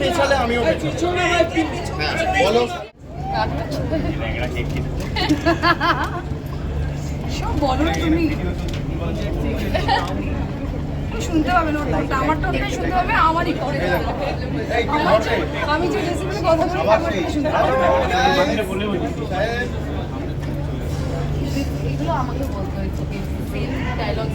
পেছালে আমিও। হ্যাঁ বলো। সব বলো তুমি। শুনতে পাবে না ওটা আমারটা ওটা শুনতে পাবে আমারই করে আমার আমি যে রেসিপির কথা বলি আমার শুনতে এগুলো আমাকে বলতে হয়েছে সেম ডায়লগ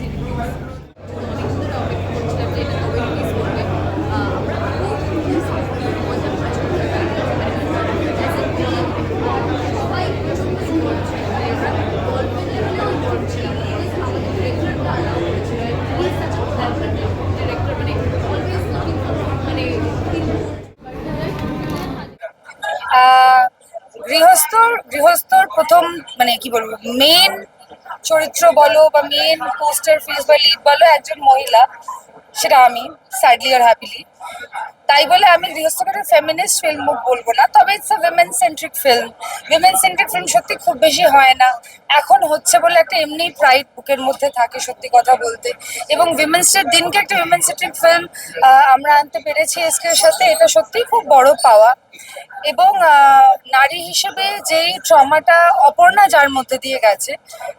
গৃহস্থর গৃহস্থর প্রথম মানে কি বলব মেন চরিত্র বলো বা মেন পোস্টার ফেস বা লিড বলো একজন মহিলা, সেটা আমি স্যাডলি আর হ্যাপিলি তাই বলে আমি গৃহস্থকে ফেমিনিস্ট ফিল্ম বলব না, তবে it's a women centric film women centric film সত্যি খুব বেশি হয় না। এখন হচ্ছে বলে একটা এমনি প্রাইড বুকের মধ্যে থাকে সত্যি কথা বলতে। এবং উইমেন্স ডের দিনকে একটা উইমেন সেন্ট্রিক ফিল্ম আমরা আনতে পেরেছি এসকে সাথে। এটা সত্যিই খুব বড় পাওয়া। এবং নারী হিসেবে যেই ট্রমাটা অপর্ণা যার মধ্যে দিয়ে গেছে,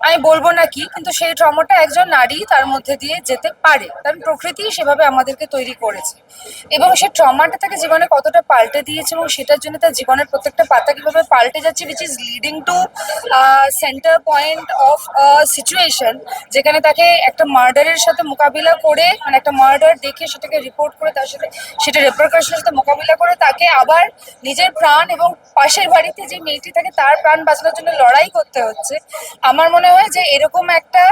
আমি বলব না কি, কিন্তু সেই ট্রমাটা একজন নারী তার মধ্যে দিয়ে যেতে পারে। কারণ প্রকৃতি সেভাবে আমাদেরকে তৈরি করেছে। এবং সে ট্রমাটা তাকে জীবনে কতটা পাল্টে দিয়েছে এবং সেটার জন্য তার জীবনের প্রত্যেকটা পাতা কীভাবে পাল্টে যাচ্ছে which is leading to centre point of situation যেখানে তাকে একটা মার্ডারের সাথে মোকাবিলা করে মানে একটা মার্ডার দেখে সেটাকে রিপোর্ট করে, তার সাথে সেটা রেপ্রকাশনের সাথে মোকাবিলা করে তাকে আবার নিজের প্রাণ এবং পাশের বাড়িতে যে মেয়েটি থাকে তার প্রাণ বাঁচানোর জন্য লড়াই করতে হচ্ছে। আমার মনে হয় যে এরকম একটা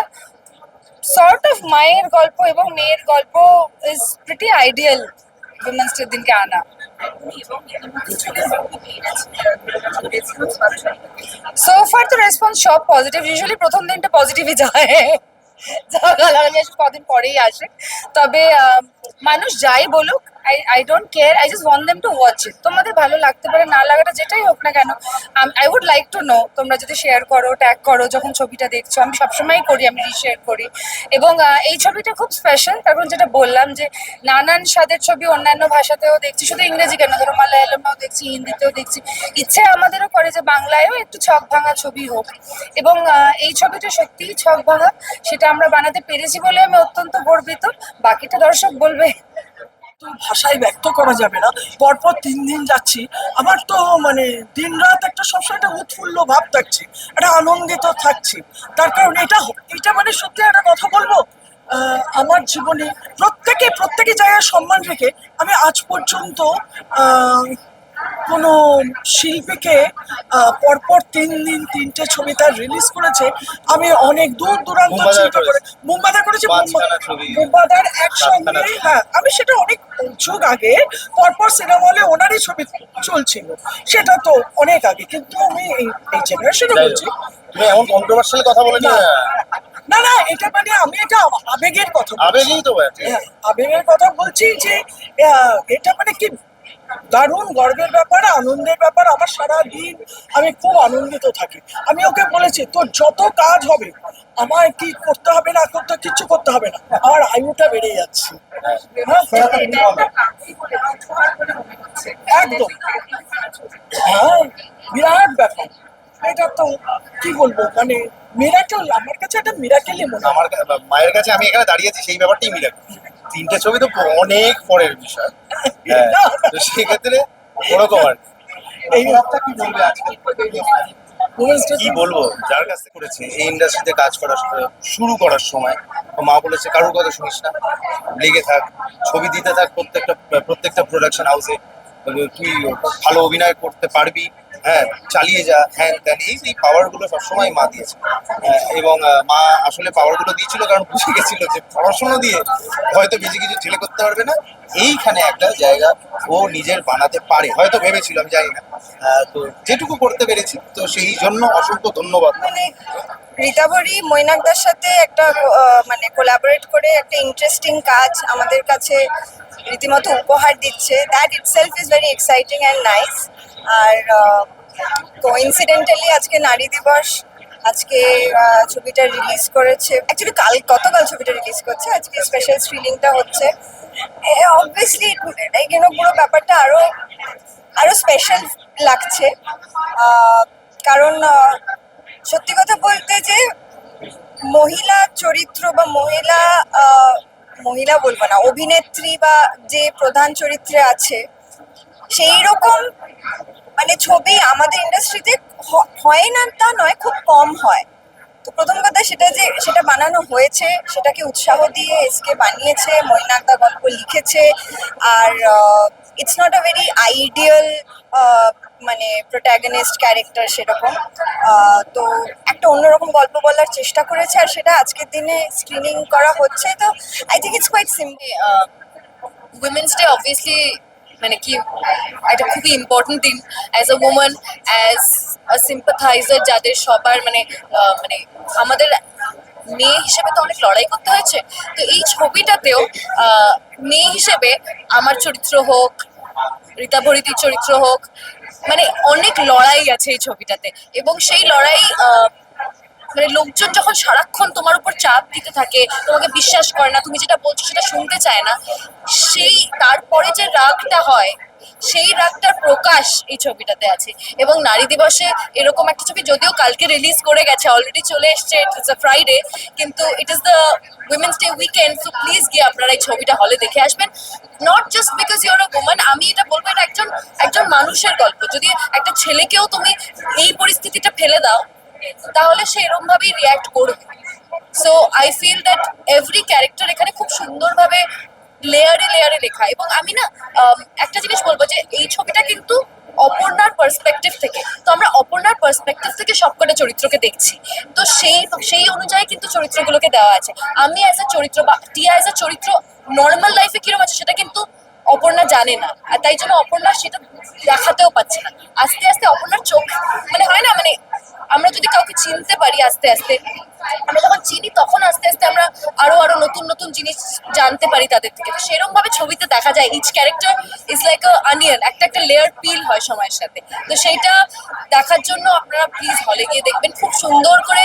সর্ট অফ মায়ের গল্প এবং মেয়ের গল্প ইজ প্রিটি আইডিয়াল উইমেন্স দিনকে আনা। সো ফার তো রেসপন্স সব পজিটিভ ইউজুয়ালি প্রথম দিনটা পজিটিভই যায়। যা গালাগালি আসে কদিন পরেই আসে। তবে মানুষ যাই বলুক I I don't care I just want them to watch it তোমাদের ভালো লাগতে পারে, না লাগাটা যেটাই হোক না কেন I would like to know তোমরা যদি শেয়ার করো ট্যাগ করো, যখন ছবিটা দেখছ, আমি সবসময়ই করি, আমি করি। এবং এই ছবিটা খুব স্পেশাল কারণ যেটা বললাম যে, নানান স্বাদের ছবি অন্যান্য ভাষাতেও দেখছি, শুধু ইংরেজি কেন, ধরো মালায়ালামেও দেখছি, হিন্দিতেও দেখছি। ইচ্ছে আমাদেরও করে যে বাংলায়ও একটু ছক ভাঙা ছবি হোক। এবং এই ছবিটা সত্যিই ছক ভাঙা, সেটা আমরা বানাতে পেরেছি বলে আমি অত্যন্ত গর্বিত। বাকিটা দর্শক বলবে ভাষায় ব্যক্ত করা যাবে না। পরপর তিন দিন যাচ্ছি। আমার তো মানে দিন রাত একটা সবসময় একটা উৎফুল্ল ভাব থাকছে, একটা আনন্দিত থাকছি। তার কারণ এটা এটা মানে সত্যি একটা কথা বলব? আমার জীবনে প্রত্যেকে প্রত্যেকে জায়গায় সম্মান রেখে, আমি আজ পর্যন্ত কোনো শিল্পীকে পরপর তিন দিন তিনটে ছবি তার রিলিজ করেছে। আমি অনেক দূর দূরান্ত চিন্তা করে মুম্বাদা করেছি মুম্বাদার একসঙ্গে হ্যাঁ আমি সেটা অনেক যুগ আগে পরপর সিনেমা হলে ওনারই ছবি চলছিল। সেটা তো অনেক আগে কিন্তু আমি এই জেনারেশনে বলছি এমন কন্ট্রোভার্সিয়াল কথা বলে না। না না এটা মানে আমি এটা আবেগের কথা বলছি। আবেগেই তো হ্যাঁ, আবেগের কথা বলছি যে এটা মানে কি দারুণ গর্বের ব্যাপার আনন্দের ব্যাপার আমার সারা দিন আমি খুব আনন্দিত থাকি। আমি ওকে বলেছি তোর যত কাজ হবে আমার কি করতে হবে না করতে কিচ্ছু করতে হবে না। আমার আয়ুটা বেড়ে যাচ্ছে। হ্যাঁ, একদম। হ্যাঁ বিরাট ব্যাপার। এটা তো কি বলব মানে মিরাকেল আমার কাছে একটা মিরাকেলই মনে আমার মায়ের কাছে আমি এখানে দাঁড়িয়ে আছি সেই ব্যাপারটাই মিলে তিনটে ছবি তো অনেক পরের বিষয়। হ্যাঁ, তো সেক্ষেত্রে ওরকম আর কি। এই ব্যাপারটা কি বলবে আজকে? কি বলব? যার কাছে করেছে এই ইন্ডাস্ট্রিতে কাজ করার শুরু করার সময়। মা বলেছে কারোর কথা শুনিস না? লেগে থাক ছবি দিতে থাক প্রত্যেকটা প্রত্যেকটা প্রোডাকশন হাউসে তুই ভালো অভিনয় করতে পারবি হ্যাঁ চালিয়ে যা হ্যান ত্যান এই এই পাওয়ারগুলো সবসময় মা দিয়েছে। এবং মা আসলে পাওয়ারগুলো দিয়েছিল কারণ বুঝে গেছিল যে পড়াশোনা দিয়ে হয়তো বেশি কিছু ছেলে করতে পারবে না। এইখানে একটা জায়গা ও নিজের বানাতে পারে, হয়তো ভেবেছিল, আমি জানি না। তো যেটুকু করতে পেরেছি, তো সেই জন্য অসংখ্য ধন্যবাদ। মানে রীতাভরি মৈনাকদার সাথে একটা মানে কোলাবোরেট করে একটা ইন্টারেস্টিং কাজ আমাদের কাছে রীতিমতো উপহার দিচ্ছে। That itself is very exciting and nice R coincidentally আজকে নারী দিবস। আজকে ছবিটা রিলিজ করেছে। অ্যাকচুয়ালি কাল, গতকাল ছবিটা রিলিজ করছে। আজকে স্পেশাল স্ক্রিনিংটা হচ্ছে। অবভিয়াসলি কেন পুরো ব্যাপারটা আরও আরও স্পেশাল লাগছে। কারণ সত্যি কথা বলতে যে, মহিলা চরিত্র বা মহিলা মহিলা বলব না, অভিনেত্রী বা যে প্রধান চরিত্রে আছে সেই রকম মানে ছবি আমাদের ইন্ডাস্ট্রিতে হয় না তা নয়, খুব কম হয়। তো প্রথম কথা সেটা যে, সেটা বানানো হয়েছে, সেটাকে উৎসাহ দিয়ে এসকে বানিয়েছে, মৈনাকদা গল্প লিখেছে, আর it's not a very ideal মানে প্রোটাগনিস্ট ক্যারেক্টার সেরকম। তো একটা অন্যরকম গল্প বলার চেষ্টা করেছে, আর সেটা আজকের দিনে স্ক্রিনিং করা হচ্ছে। তো I think it's quite simple women's day obviously মানে কি এটা খুবই ইম্পর্টেন্ট দিন as a woman as a sympathiser যাদের সবার মানে মানে আমাদের মেয়ে হিসেবে তো অনেক লড়াই করতে হয়েছে। তো এই ছবিটাতেও মেয়ে হিসেবে আমার চরিত্র হোক, রীতা ভরিতির চরিত্র হোক মানে অনেক লড়াই আছে এই ছবিটাতে। এবং সেই লড়াই মানে লোকজন যখন সারাক্ষণ তোমার উপর চাপ দিতে থাকে, তোমাকে বিশ্বাস করে না, তুমি যেটা বলছো সেটা শুনতে চায় না, সেই তারপরে যে রাগটা হয়, সেই রাগটার প্রকাশ এই ছবিটাতে আছে। এবং নারী দিবসে এরকম একটা ছবি যদিও কালকে রিলিজ করে গেছে অলরেডি চলে এসছে ইটস আ ফ্রাইডে কিন্তু it is the women's day weekend so please গিয়ে আপনারা এই ছবিটা হলে দেখে আসবেন। Not just because you're a woman আমি এটা বলব, এটা একজন একজন মানুষের গল্প। যদি একটা ছেলেকেও তুমি এই পরিস্থিতিটা ফেলে দাও তাহলে সে এরকম ভাবেই রিয়াক্ট করবে। So I feel that every character এখানে খুব সুন্দরভাবে লেয়ারে লেয়ারে লেখা। এবং আমি না আম, একটা জিনিস বলব যে এই ছবিটা কিন্তু অপর্ণার পার্সপেক্টিভ থেকে তো আমরা অপর্ণার পার্সপেক্টিভ থেকে সবকটা চরিত্রকে দেখছি। তো সেই সেই অনুযায়ী কিন্তু চরিত্রগুলোকে দেওয়া আছে। আমি অ্যাজ এ চরিত্র বা টিয়া অ্যাজ এ চরিত্র নর্মাল লাইফে কীরকম আছে সেটা কিন্তু অপর্ণা জানে না। আর তাই জন্য অপর্ণা সেটা দেখাতেও পাচ্ছে না। আস্তে আস্তে অপর্ণার চোখ মানে হয় না মানে আমরা যদি কাউকে চিনতে পারি আস্তে আস্তে, আমরা যখন চিনি তখন আস্তে আস্তে আমরা আরও আরও নতুন নতুন জিনিস জানতে পারি তাদের থেকে। তো সেরকম ভাবে ছবিতে দেখা যায় each character is like a onion একটা একটা লেয়ার পিল হয় সময়ের সাথে। তো সেইটা দেখার জন্য আপনারা প্লিজ হলে গিয়ে দেখবেন। খুব সুন্দর করে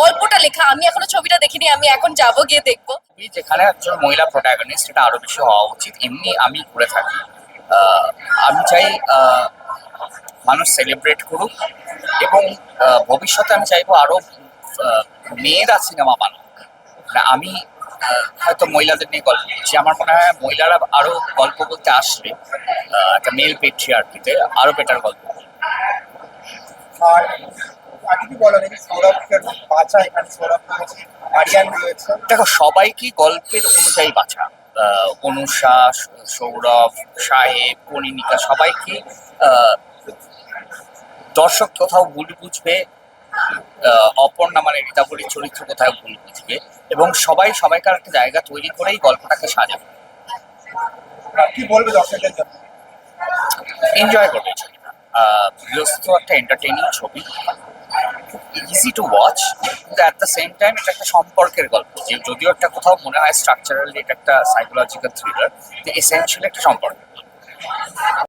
গল্পটা লেখা। আমি এখনও ছবিটা দেখিনি, আমি এখন যাব গিয়ে দেখব। যেখানে একজন মহিলা প্রোটাগনিস্ট এটা আরও বেশি হওয়া উচিত। এমনি আমি করে থাকি। আমি চাই মানুষ সেলিব্রেট করুক। এবং ভবিষ্যতে আমি চাইব আরও মেয়েরা সিনেমা বানাক। মানে আমি হয়তো মহিলাদের নিয়ে গল্প করছি। আমার মনে হয় মহিলারা আরও গল্প বলতে আসবে একটা মেল পেট্রিয়ার্কিতে আরও বেটার গল্প। আর দেখো সবাই কি গল্পের অনুযায়ী বাছা আহ, অনুষা সৌরভ সাহেব কনিনিকা সবাই কি আহ, দর্শক কোথাও ভুল বুঝবে অপর্ণা মানে রীতাবলীর চরিত্র কোথাও ভুল বুঝবে এবং সবাই সবাইকার একটা জায়গা তৈরি করেই গল্পটাকে সাজাবে। কি বলবে দর্শকদের জন্য? এনজয় করবে গৃহস্থ একটা এন্টারটেইনিং ছবি। ইজি টু ওয়াচ কিন্তু অ্যাট দ্য সেম টাইম এটা একটা সম্পর্কের গল্প যে যদিও একটা কোথাও মনে হয় স্ট্রাকচারালি এটা একটা সাইকোলজিক্যাল থ্রিলার এসেন্সিয়ালি একটা সম্পর্ক।